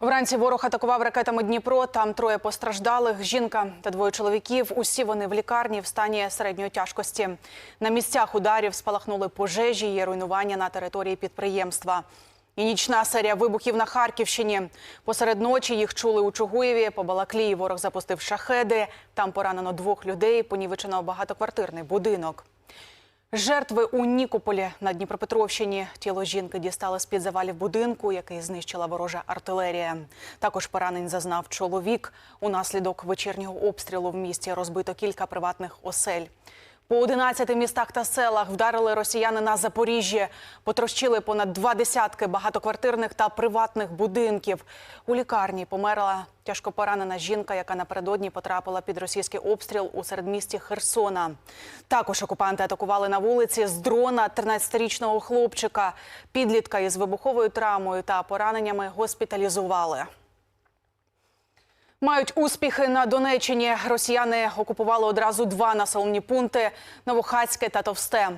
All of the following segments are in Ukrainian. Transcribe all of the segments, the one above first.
Вранці ворог атакував ракетами Дніпро. Там троє постраждалих. Жінка та двоє чоловіків. Усі вони в лікарні в стані середньої тяжкості. На місцях ударів спалахнули пожежі. Є руйнування на території підприємства. І нічна серія вибухів на Харківщині. Посеред ночі їх чули у Чугуєві. По Балаклії ворог запустив шахеди. Там поранено двох людей. Понівечено багатоквартирний будинок. Жертви у Нікополі на Дніпропетровщині. Тіло жінки дістали з-під завалів будинку, який знищила ворожа артилерія. Також поранень зазнав чоловік. Унаслідок вечірнього обстрілу в місті розбито кілька приватних осель. По 11 містах та селах вдарили росіяни на Запоріжжі. Потрощили понад два десятки багатоквартирних та приватних будинків. У лікарні померла тяжко поранена жінка, яка напередодні потрапила під російський обстріл у середмісті Херсона. Також окупанти атакували на вулиці з дрона 13-річного хлопчика. Підлітка із вибуховою травмою та пораненнями госпіталізували. Мають успіхи на Донеччині. Росіяни окупували одразу два населені пункти Новохацьке та Товсте.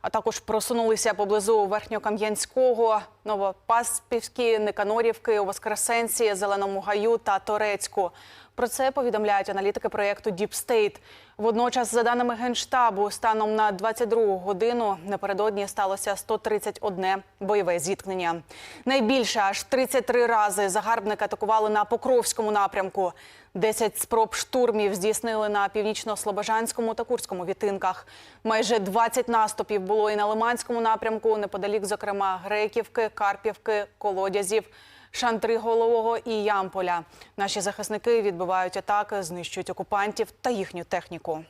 А також просунулися поблизу Верхньокам'янського, Новопаспівські, Никанорівки, Воскресенці, Зеленому Гаю та Торецьку. Про це повідомляють аналітики проєкту State. Водночас, за даними Генштабу, станом на 22 годину напередодні сталося 131 бойове зіткнення. Найбільше аж 33 рази загарбники атакували на Покровському напрямку. 10 спроб штурмів здійснили на північно-слобожанському та курському відтинках. Майже 20 наступів було і на Лиманському напрямку, неподалік, зокрема, Греківки, Карпівки, Колодязів. Шантриголового і Ямполя. Наші захисники відбивають атаки, знищують окупантів та їхню техніку.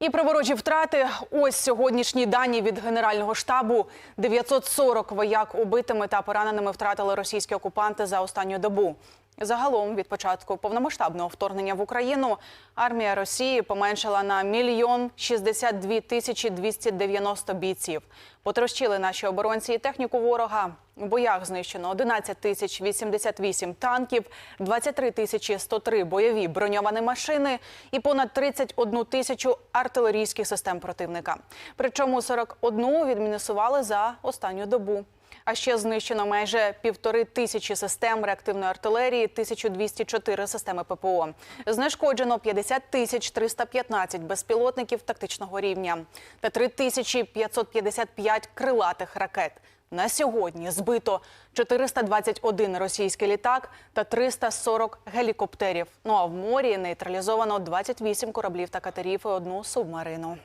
І про ворожі втрати. Ось сьогоднішні дані від Генерального штабу. 940 вояк убитими та пораненими втратили російські окупанти за останню добу. Загалом від початку повномасштабного вторгнення в Україну армія Росії поменшила на мільйон 62 тисячі 290 бійців. Потрощили наші оборонці і техніку ворога. У боях знищено 11 тисяч 88 танків, 23 тисячі 103 бойові броньовані машини і понад 31 тисячу артилерійських систем противника. Причому 41 відмінусували за останню добу. А ще знищено майже півтори тисячі систем реактивної артилерії, 1204 системи ППО. Знешкоджено 50 тисяч 315 безпілотників тактичного рівня та 3555 крилатих ракет. На сьогодні збито 421 російський літак та 340 гелікоптерів. Ну а в морі нейтралізовано 28 кораблів та катерів і одну субмарину.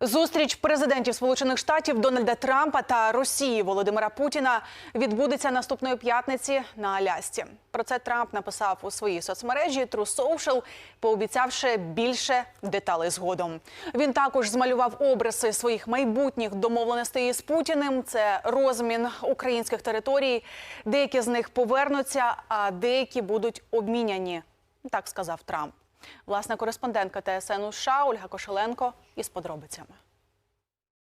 Зустріч президентів Сполучених Штатів Дональда Трампа та Росії Володимира Путіна відбудеться наступної п'ятниці на Алясці. Про це Трамп написав у своїй соцмережі True Social, пообіцявши більше деталей згодом. Він також змалював обриси своїх майбутніх домовленостей з Путіним. Це розмін українських територій. Деякі з них повернуться, а деякі будуть обміняні. Так сказав Трамп. Власна кореспондентка ТСН США Ольга Кошеленко із подробицями.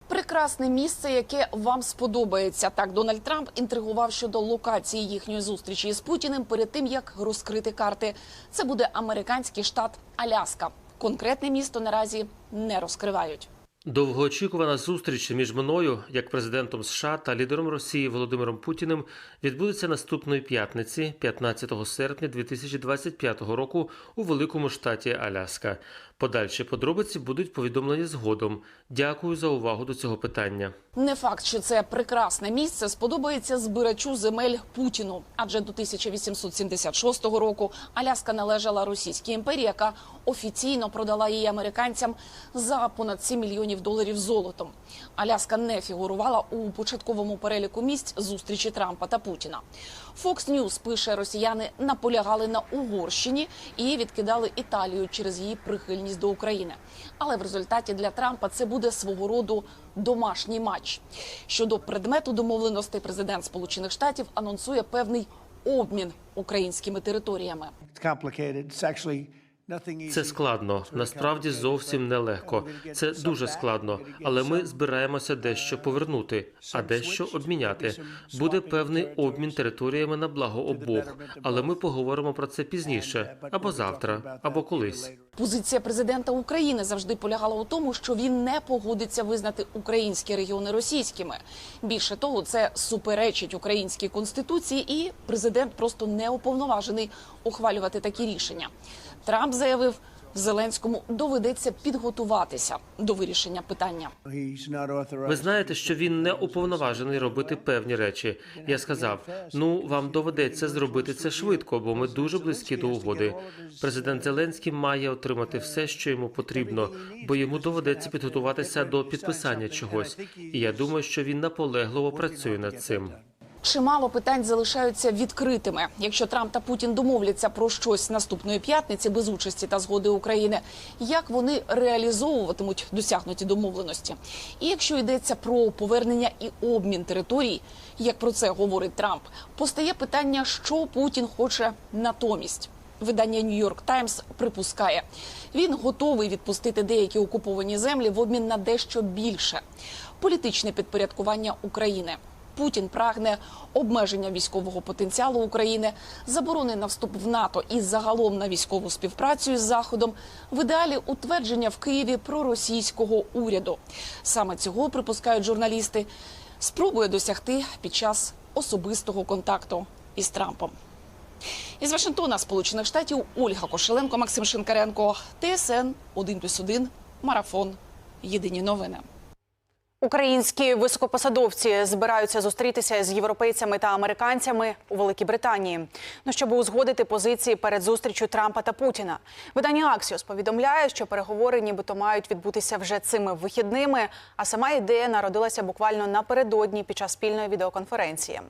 Прекрасне місце, яке вам сподобається. Так Дональд Трамп інтригував щодо локації їхньої зустрічі з Путіним перед тим, як розкрити карти. Це буде американський штат Аляска. Конкретне місто наразі не розкривають. Довгоочікувана зустріч між мною, як президентом США та лідером Росії Володимиром Путіним, відбудеться наступної п'ятниці, 15 серпня 2025 року, у великому штаті Аляска. Подальші подробиці будуть повідомлені згодом. Дякую за увагу до цього питання. Не факт, що це прекрасне місце сподобається збирачу земель Путіну, адже до 1876 року Аляска належала Російській імперії, яка офіційно продала її американцям за понад 7 мільйонів доларів золотом. Аляска не фігурувала у початковому переліку місць зустрічі Трампа та Путіна. Fox News пише, росіяни наполягали на Угорщині і відкидали Італію через її прихильність до України. Але в результаті для Трампа це буде свого роду домашній матч. Щодо предмету домовленостей, президент Сполучених Штатів анонсує певний обмін українськими територіями. It's Це складно, насправді зовсім нелегко. Це дуже складно, але ми збираємося дещо повернути, а дещо обміняти. Буде певний обмін територіями на благо обох, але ми поговоримо про це пізніше, або завтра, або колись. Позиція президента України завжди полягала у тому, що він не погодиться визнати українські регіони російськими. Більше того, це суперечить українській конституції, і президент просто не уповноважений ухвалювати такі рішення. Трамп заявив, Зеленському доведеться підготуватися до вирішення питання. Ви знаєте, що він не уповноважений робити певні речі. Я сказав: ну вам доведеться зробити це швидко, бо ми дуже близькі до угоди. Президент Зеленський має отримати все, що йому потрібно, бо йому доведеться підготуватися до підписання чогось. І я думаю, що він наполегливо працює над цим. Чимало питань залишаються відкритими. Якщо Трамп та Путін домовляться про щось наступної п'ятниці без участі та згоди України, як вони реалізовуватимуть досягнуті домовленості? І якщо йдеться про повернення і обмін територій, як про це говорить Трамп, постає питання, що Путін хоче натомість. Видання Нью-Йорк Таймс припускає, він готовий відпустити деякі окуповані землі в обмін на дещо більше політичне підпорядкування України. Путін прагне обмеження військового потенціалу України, заборони на вступ в НАТО і загалом на військову співпрацю із Заходом, в ідеалі утвердження в Києві проросійського уряду. Саме цього припускають журналісти. Спробує досягти під час особистого контакту із Трампом. Із Вашингтона, Сполучених Штатів, Ольга Кошеленко, Максим Шинкаренко, ТСН 1+,1, Марафон. Єдині новини. Українські високопосадовці збираються зустрітися з європейцями та американцями у Великій Британії. Ну щоб узгодити позиції перед зустрічю Трампа та Путіна. Видання Аксіос повідомляє, що переговори нібито мають відбутися вже цими вихідними. А сама ідея народилася буквально напередодні під час спільної відеоконференції.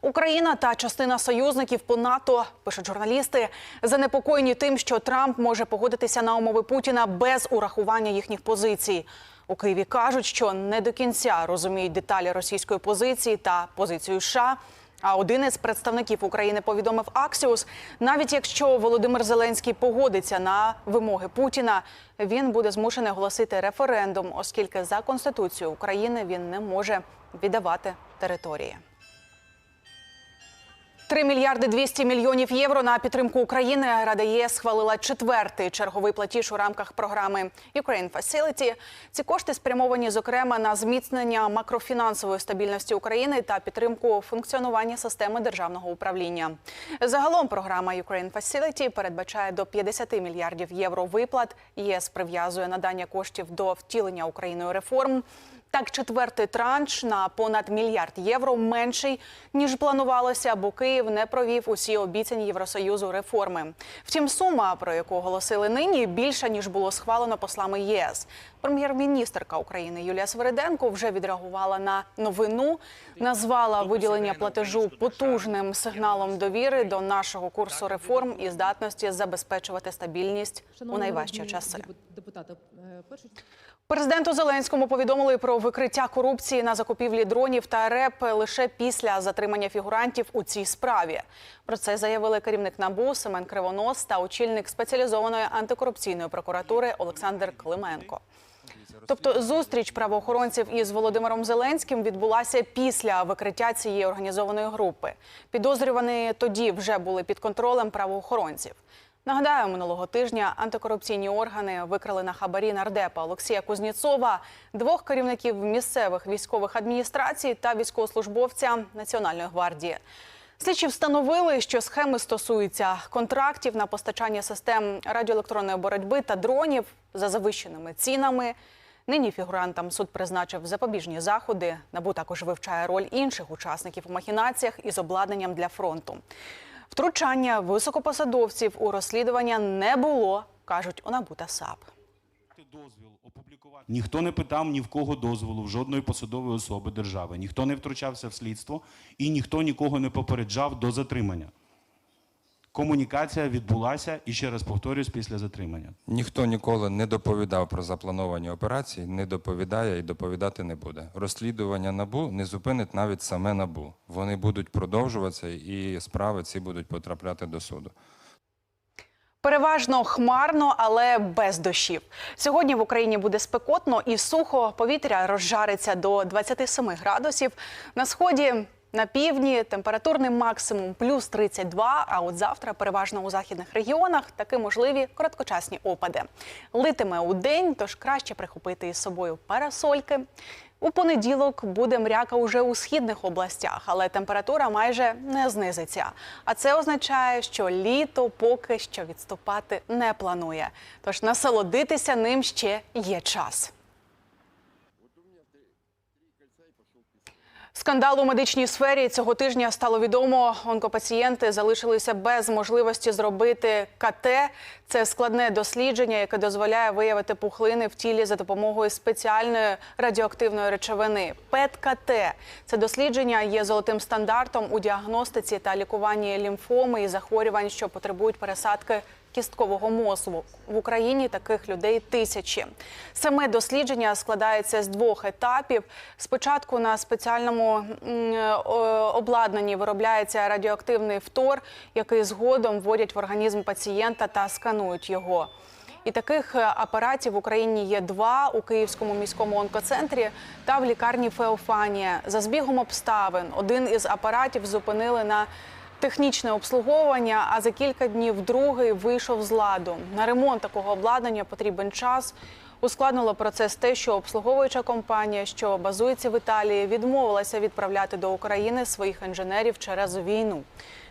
Україна та частина союзників по НАТО пишуть журналісти, занепокоєні тим, що Трамп може погодитися на умови Путіна без урахування їхніх позицій. У Києві кажуть, що не до кінця розуміють деталі російської позиції та позицію США. А один із представників України повідомив Аксіус, навіть якщо Володимир Зеленський погодиться на вимоги Путіна, він буде змушений оголосити референдум, оскільки за конституцією України він не може віддавати території. 3 мільярди 200 мільйонів євро на підтримку України Рада ЄС схвалила четвертий черговий платіж у рамках програми Ukraine Facility. Ці кошти спрямовані зокрема на зміцнення макрофінансової стабільності України та підтримку функціонування системи державного управління. Загалом програма Ukraine Facility передбачає до 50 мільярдів євро виплат. ЄС прив'язує надання коштів до втілення Україною реформ. Так, четвертий транш на понад мільярд євро менший ніж планувалося, бо Київ не провів усі обіцяні Євросоюзу реформи. Втім, сума, про яку оголосили нині, більша ніж було схвалено послами ЄС. Прем'єр-міністерка України Юлія Свериденко вже відреагувала на новину, назвала виділення платежу потужним сигналом довіри до нашого курсу реформ і здатності забезпечувати стабільність у найважчі часи. Президенту Зеленському повідомили про викриття корупції на закупівлі дронів та РЕП лише після затримання фігурантів у цій справі. Про це заявили керівник НАБУ Семен Кривонос та очільник спеціалізованої антикорупційної прокуратури Олександр Клименко. Тобто зустріч правоохоронців із Володимиром Зеленським відбулася після викриття цієї організованої групи. Підозрювані тоді вже були під контролем правоохоронців. Нагадаю, минулого тижня антикорупційні органи викрили на хабарі нардепа Олексія Кузніцова, двох керівників місцевих військових адміністрацій та військовослужбовця Національної гвардії. Слідчі встановили, що схеми стосуються контрактів на постачання систем радіоелектронної боротьби та дронів за завищеними цінами. Нині фігурантам суд призначив запобіжні заходи. Набу також вивчає роль інших учасників у махінаціях із обладнанням для фронту. Втручання високопосадовців у розслідування не було, кажуть у НАБУ та САП. Ніхто не питав ні в кого дозволу, в жодної посадової особи держави. Ніхто не втручався в слідство і ніхто нікого не попереджав до затримання. Комунікація відбулася і ще раз повторюсь після затримання. Ніхто ніколи не доповідав про заплановані операції, не доповідає і доповідати не буде. Розслідування набу не зупинить навіть саме набу. Вони будуть продовжуватися, і справи ці будуть потрапляти до суду. Переважно хмарно, але без дощів. Сьогодні в Україні буде спекотно і сухо. Повітря розжариться до 27 градусів. На сході. На півдні температурний максимум плюс 32, а от завтра переважно у західних регіонах таки можливі короткочасні опади. Литиме у день, тож краще прихопити із собою парасольки. У понеділок буде мряка уже у східних областях, але температура майже не знизиться. А це означає, що літо поки що відступати не планує. Тож насолодитися ним ще є час. Скандал у медичній сфері цього тижня стало відомо. Онкопацієнти залишилися без можливості зробити КТ. Це складне дослідження, яке дозволяє виявити пухлини в тілі за допомогою спеціальної радіоактивної речовини. ПЕТ-КТ. Це дослідження є золотим стандартом у діагностиці та лікуванні лімфоми і захворювань, що потребують пересадки кісткового мозку. В Україні таких людей тисячі. Саме дослідження складається з двох етапів. Спочатку на спеціальному обладнанні виробляється радіоактивний фтор, який згодом вводять в організм пацієнта та сканують його. І таких е, апаратів в Україні є два у Київському міському онкоцентрі та в лікарні Феофанія. За збігом обставин один із апаратів зупинили на технічне обслуговування, а за кілька днів другий вийшов з ладу. На ремонт такого обладнання потрібен час. Ускладнило процес те, що обслуговуюча компанія, що базується в Італії, відмовилася відправляти до України своїх інженерів через війну.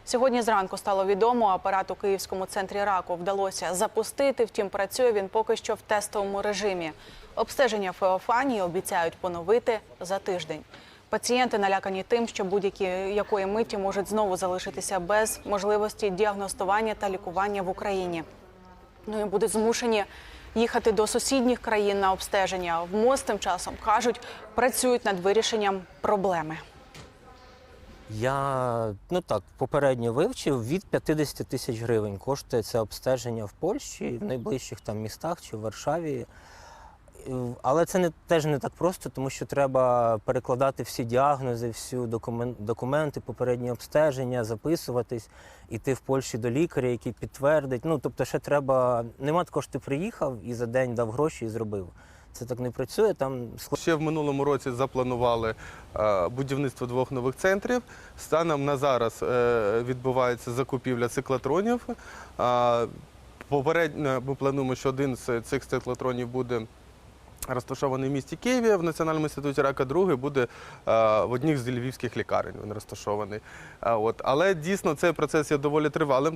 Сьогодні зранку стало відомо, апарат у Київському центрі раку вдалося запустити. Втім, працює він поки що в тестовому режимі. Обстеження Феофанії обіцяють поновити за тиждень. Пацієнти налякані тим, що будь-які якої миті можуть знову залишитися без можливості діагностування та лікування в Україні. Ну і будуть змушені їхати до сусідніх країн на обстеження. В МОЗ тим часом кажуть, працюють над вирішенням проблеми. Я ну так попередньо вивчив від 50 тисяч гривень коштує це обстеження в Польщі, в найближчих там містах чи в Варшаві. Е, Але це не теж не так просто, тому що треба перекладати всі діагнози, всі документи, попередні обстеження, записуватись, іти в Польщі до лікаря, який підтвердить. Ну тобто, ще треба. Нема такого, що ти приїхав і за день дав гроші і зробив. Це так не працює. Там Ще в минулому році запланували е, будівництво двох нових центрів. Станом на зараз е, відбувається закупівля циклотронів. Попередньо ми плануємо, що один з цих циклотронів буде розташований в місті Києві в Національному інституті рака, другий буде е, в одній з львівських лікарень. Він розташований. Е, От. Але дійсно цей процес є доволі тривалим.